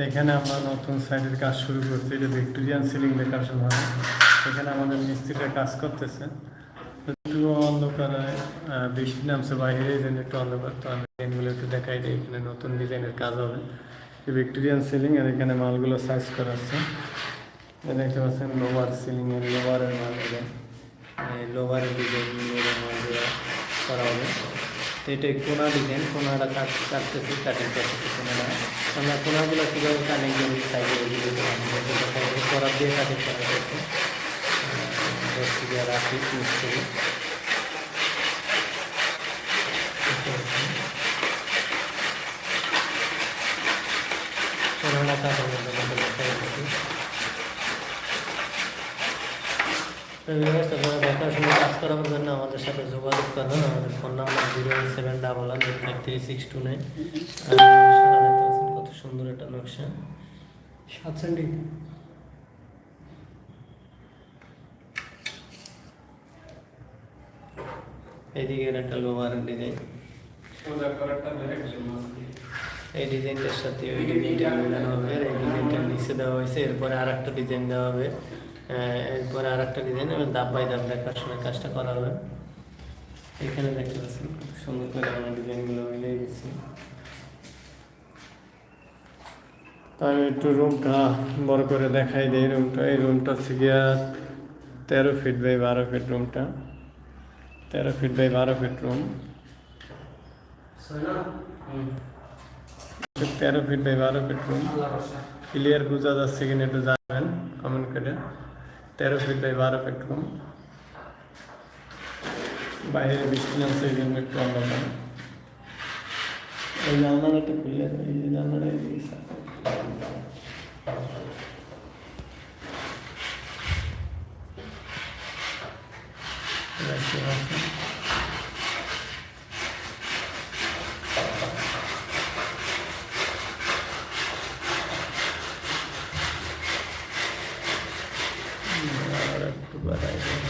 এখানে আমরা নতুন সাইডের কাজ শুরু করছি এটা ভিক্টোরিয়ান সিলিং ডেকোরেশন হবে এখানে আমাদের মিস্ত্রিরা কাজ করতেছে। একটু অন্ধকারে বৃষ্টি নামছে, বাইরে যেন একটু অন্ধকার। তো আমি ডিজাইনগুলো একটু দেখাই দিই, এখানে নতুন ডিজাইনের কাজ হবে। এই ভিক্টোরিয়ান সিলিং আর এখানে মালগুলো সাইজ করা আছে। দেখতে পাচ্ছেন লোভার সিলিং এর লোভারের মাল লোভারের ডিজাইন লোভার মাল করা হবে। এটা কোনা ডিজাইন, কোনাটা কাট, কাটতেছি কাটিং করতেছি কোনাটা। আমরা কোনাগুলো কীভাবে কাটিং করি সাইডে করার দিয়ে কাটিং করা হয়েছে। রাখি মিস্ত্রি কোনাটা কাটা দেখাশোনা কাজ করার জন্য আমাদের সাথে যোগাযোগ করবেন আমাদের phone number zero eight seven double one eight five three six two nine. কত সুন্দর একটা নকশা। সাত সেন্টি এইদিকে একটা লোভার ডিজাইন। এই ডিজাইনটার সাথে ওই ডিজাইনটা মিলানো হবে এই ডিজাইনটা নিচে দেওয়া হয়েছে এরপরে আর একটা ডিজাইন দেওয়া হবে। এরপরে আর একটা ডিজাইন দাব বাই দাব দেখার সময় কাজটা করা হবে। এখানে দেখতে পাচ্ছেন খুব সুন্দর করে আমরা ডিজাইনগুলো মিলিয়ে দিচ্ছি। তো আমি একটু রুমটা বড় করে দেখাই দিই রুমটা এই রুমটা হচ্ছে গিয়া তেরো ফিট বাই বারো ফিট রুমটা তেরো ফিট বাই বারো ফিট রুম তেরো ফিট বাই বারো ফিট রুম ক্লিয়ার বোঝা যাচ্ছে কিনা একটু জানাবেন কমেন্ট করে। তেরো ফিট বাই বারো ফিট রুম বাইরে বৃষ্টি নামছে এই জন্য একটু অন্ধকার এই জানলাটা একটু খুলে দাও, এই যে জানলাটা এদিকে সাথে। দেখতে পাচ্ছেন। আর একটু বাড়াই দেবো।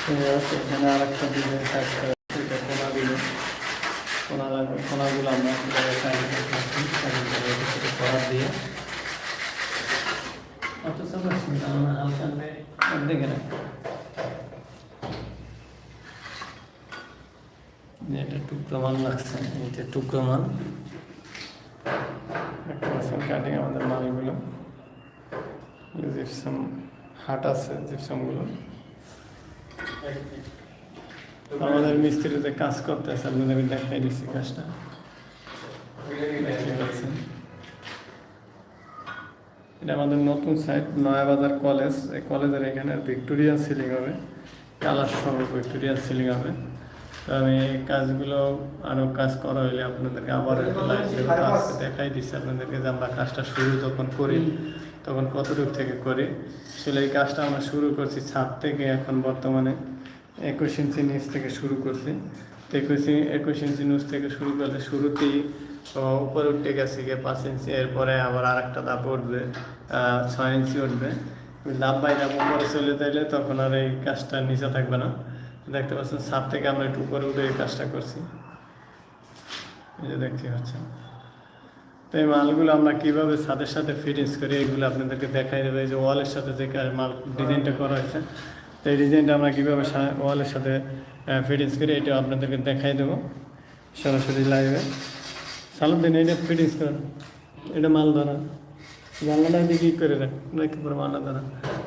ঠিক আছে, এখানে আর একটা করা আছে, এটা কোনা কোনা লাগবে কোনাগুলো আমরা দিয়ে না হালকা দেখে রাখ এটা টুকরো মাল লাগছে এটা টুকরো মাল কাটিং আমাদের মালগুলো জিপসাম হাট আছে জিপসামগুলো আমাদের মিস্ত্রিতে কাজ করতেছে আপনাদের দেখাই দিচ্ছি কাজটা। এটা আমাদের নতুন সাইট নয়াবাজার কলেজ। এই কলেজের এখানে ভিক্টোরিয়া সিলিং হবে, কালার সহ ভিক্টোরিয়ান সিলিং হবে। তো আমি এই কাজগুলো আরও কাজ করা হইলে আপনাদেরকে আবার লাইভ কাজ দেখাই দিচ্ছি আপনাদেরকে যে আমরা কাজটা শুরু যখন করি, তখন কতটুকু থেকে করি। আসলে এই কাজটা আমরা শুরু করছি ছাদ থেকে এখন বর্তমানে। একুশ ইঞ্চি নিচ থেকে শুরু করছি। তো একুশ একুশ ইঞ্চি নিচ থেকে শুরু করলে শুরুতেই উপরে উঠে গেছে গিয়ে পাঁচ ইঞ্চি, এরপরে আবার আর একটা ধাপ উঠবে ছয় ইঞ্চি উঠবে। ধাপ বাই ধাপ উপরে চলে যাইলে তখন আর এই কাজটা নিচে থাকবে না। দেখতে পাচ্ছেন, ছাদ থেকে আমরা একটু উপরে উঠে এই কাজটা করছি। এই যে দেখতে পাচ্ছেন। তো এই মালগুলো আমরা কীভাবে ছাদের সাথে ফিটিংস করি, এগুলো আপনাদেরকে দেখাই দেবে। যে ওয়ালের সাথে যে মাল ডিজাইনটা করা হয়েছে তো এই ডিজাইনটা আমরা কীভাবে ওয়ালের সাথে ফিটিংস করি, এটা আপনাদেরকে দেখাই দেবো সরাসরি লাইভে সালুদ্দিন এটা ফিটিংস করেন। এটা মাল ধরা। জানলাটা কী করে রাখ রেখে পরে মালটা ধরা।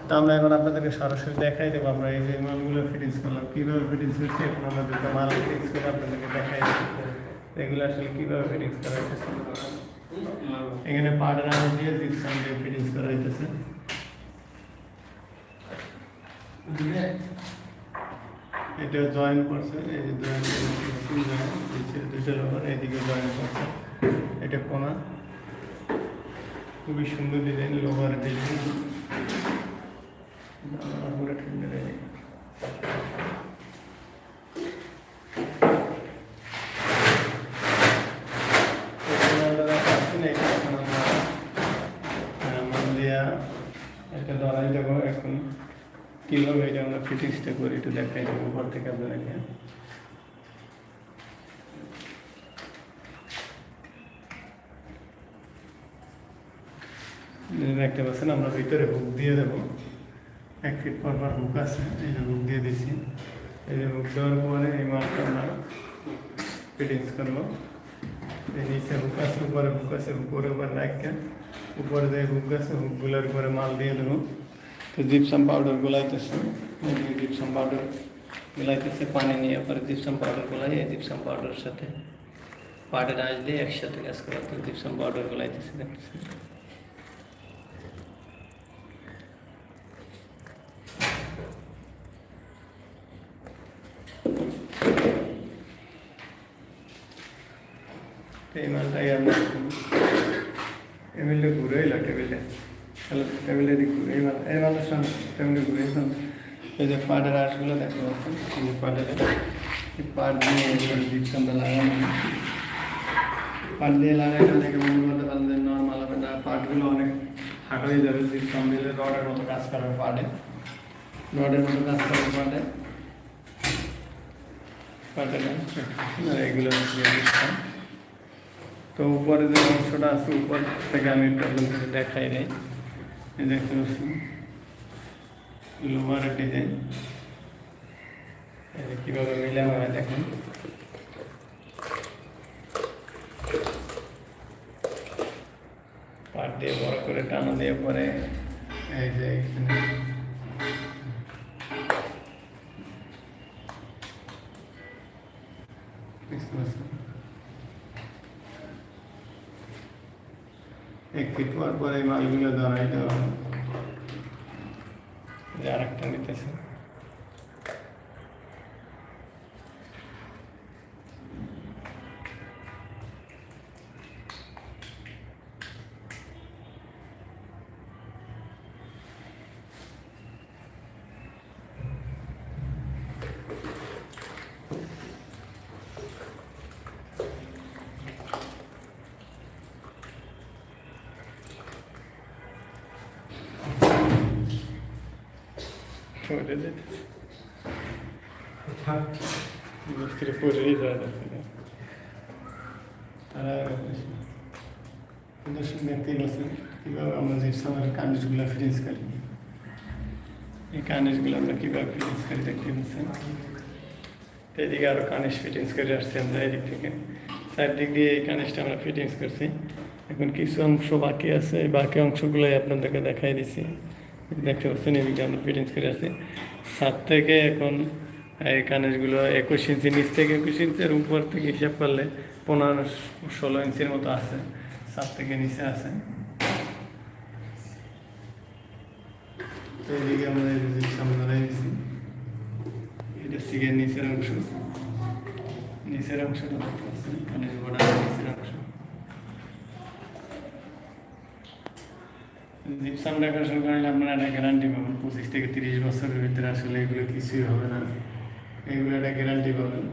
তো আমরা এখন আপনাদেরকে সরাসরি দেখাই দেবো, আমরা এই যে মালগুলো ফিটিংস করলাম। কীভাবে ফিটিংস করছি, এখন দুটো মাল ফিটিংস করে আপনাদেরকে দেখাই এগুলো আসলে কীভাবে ফিটিংস করা হয়েছে এখানে আলু দিয়ে জিপসাম দিয়ে ফিটিংস করা হইতেছে। এটা জয়েন করছে, এই যে জয়েন দুটো লোক এইদিকে জয়েন করছে, এটা কোনা। খুবই সুন্দর ডিজাইন লোভার ডিজাইন আমরা ঠান্ডা কীভাবে এটা আমরা ফিটিংসটা করি, একটু দেখাই দেবো উপর থেকে আপনাদেরকে। দেখতে পাচ্ছেন, আমরা ভিতরে হুক দিয়ে দেবো। এক ফিট পর পর হুক আছে, এই যে হুক দিয়ে দিছি। এই যে হুক দেওয়ার পরে এই মালটা আমরা ফিটিংস করব। এই নিচে হুক আছে, উপরে হুক আছে, উপরে উপরে রাখবেন উপরে যে হুক আছে, হুকগুলোর উপরে মাল দিয়ে দেবো। তো জিপসাম পাউডার গুলাইতেছে এই যে জিপসাম পাউডার গুলাইতেছে পানি নিয়ে পরে জিপসাম পাউডার গুলাই এই জিপসাম পাউডারের সাথে পাউডার আঁচ দিয়ে একসাথে কাজ করা তো জিপসাম পাউডার গুলাইতেছে দেখতেছে এই মালটাই আমরা টেবিলটা ঘুরে এলো টেবিলটা তাহলে টেবিলে এই এই মালের টেবিলে ঘুরে এই যে পাটের আঁশগুলো দেখতে পাচ্ছেন এই যে পাটের পাট দিয়ে এগুলো জিপসামটা লাগানো পাট দিয়ে লাগাইলে দেখে মনে করতে পারেন যে নর্মাল হবে না পাটগুলো অনেক হাঁটা হয়ে যাবে জিপসাম দিলে রডের মতো কাজ করবে পাটে রডের মতো কাজ করবে পাটে পাটে এগুলো তো উপরে যে অংশটা আছে উপর থেকে আমি দেখাই এই দেখতে পাচ্ছেন লোহার ডিজাইন কীভাবে মিলানো হবে দেখুন পাট দিয়ে বড় করে টানা দিয়ে পরে এই যে এখানে এক পর পরে মালগুলো দাঁড়াই হবে হয়। একটা আরেকটা কানিসগুলো ফিটিংস করি এই আমরা কীভাবে ফিটিংস এদিকে কানিস ফিটিংস করে আসছি থেকে দিয়ে এই কানিসটা আমরা ফিটিংস করছি এখন কিছু অংশ বাকি আছে বাকি অংশগুলোই আপনাদেরকে দেখাই দিছি দেখতে পাচ্ছেন এদিকে আমরা ফিটিংস করে আসছি সাত থেকে এখন এই কানেসগুলো একুশ ইঞ্চি, নিচ থেকে একুশ ইঞ্চির উপর থেকে হিসাব করলে পনেরো ষোলো ইঞ্চির মতো আছে। সাত থেকে নিচে আছে। তো আমরা সামনে এটা নিচের অংশ। নিচের অংশটা দেখতে পাচ্ছেন কানেস গোড়া নিচের অংশ জিপসাম ডেকোরেশন করলে আপনারা একটা গ্যারান্টি পাবেন পঁচিশ থেকে তিরিশ বছরের ভিতরে আসলে এগুলো কিছুই হবে না। এগুলো একটা গ্যারান্টি পাবেন।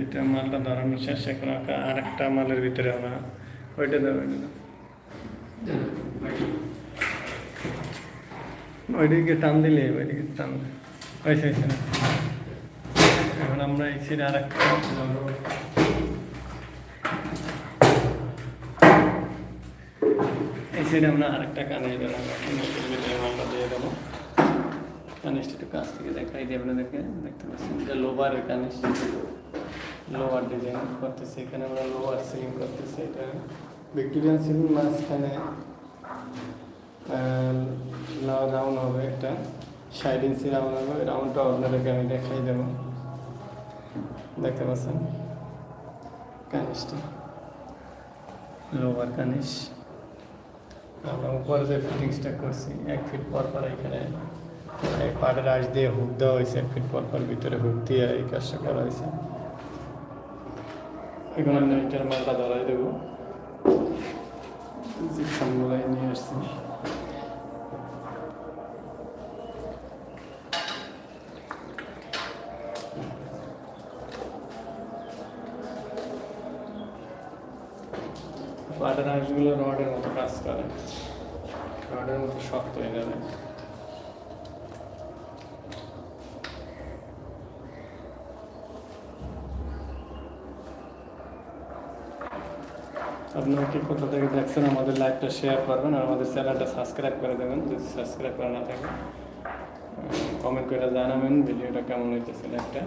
এটা মালটা ধরানো শেষ, এখন আর একটা মালের ভিতরে আমরা ওইটা দেবো ওইদিকে টান দিলে, ওইদিকে টান হয়েছে এখন আমরা এই সাইডে আর একটা সাইডে আমরা আরেকটা কানে দিলাম একটু কাছ থেকে দেখাই দিই আপনাদেরকে, দেখতে পাচ্ছেন এটা লোভারের কানিস লোভার ডিজাইন করতেছি, এখানে আমরা লোভার সিলিং করতেছি, এটা ভিক্টোরিয়ান সিলিং মাঝখানে রাউন্ড হবে একটা। ষাট ইঞ্চি রাউন্ড হবে রাউন্ডটা আপনাদেরকে আমি দেখাই দেবো। দেখতে পাচ্ছেন? কানিসটা লোভার কানিস আমরা উপরে যে ফিটিংসটা করছি, এক ফিট পর পর এখানে পাটের আঁশ দিয়ে হুক দেওয়া হয়েছে, এক ফিট পর পর ভিতরে হুক দিয়ে এই কাজটা করা হয়েছে। এখন আমি মালটা ধরাই দেবো। নিয়ে আসছি। পাটের আঁশগুলো রডের মতো কাজ করে। রডের মতো শক্ত হয়ে যাবে। আপনারা কি কোথা থেকে দেখছেন আমাদের লাইভটা শেয়ার করবেন আর আমাদের চ্যানেলটা সাবস্ক্রাইব করে দেবেন। যদি সাবস্ক্রাইব করা না থাকে কমেন্ট করে জানাবেন ভিডিওটা কেমন হইতেছে লাইভটা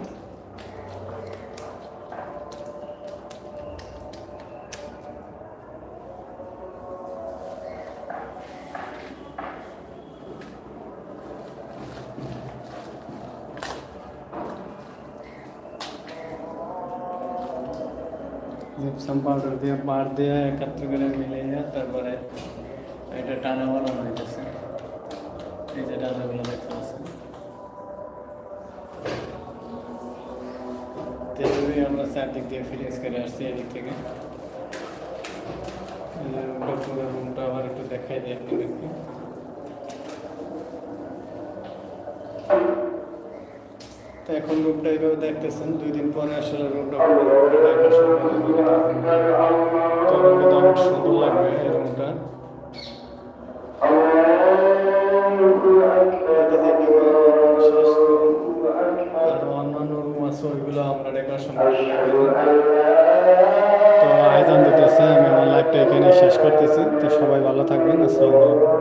জিপসাম দিয়ে বার করে মিলিয়ে তারপরে এটা টানা বানানো হইতেছে এই যে টানাগুলো দেখতে পাচ্ছেন আমরা চারদিক দিয়ে ফিনিশ করে আসছি এদিক থেকে রুমটা আবার একটু দেখাই দিই আপনাদেরকে তো এখন রুমটা এইভাবে দেখতেছেন, দুই দিন পরে আসলে অনেক সুন্দর লাগবে আর অন্যান্য রুম আছে ওইগুলো আমরা তো আয়োজন দিতেছে আমি লাইফটা এখানে শেষ করতেছি তো সবাই ভালো থাকবেন আসসালামু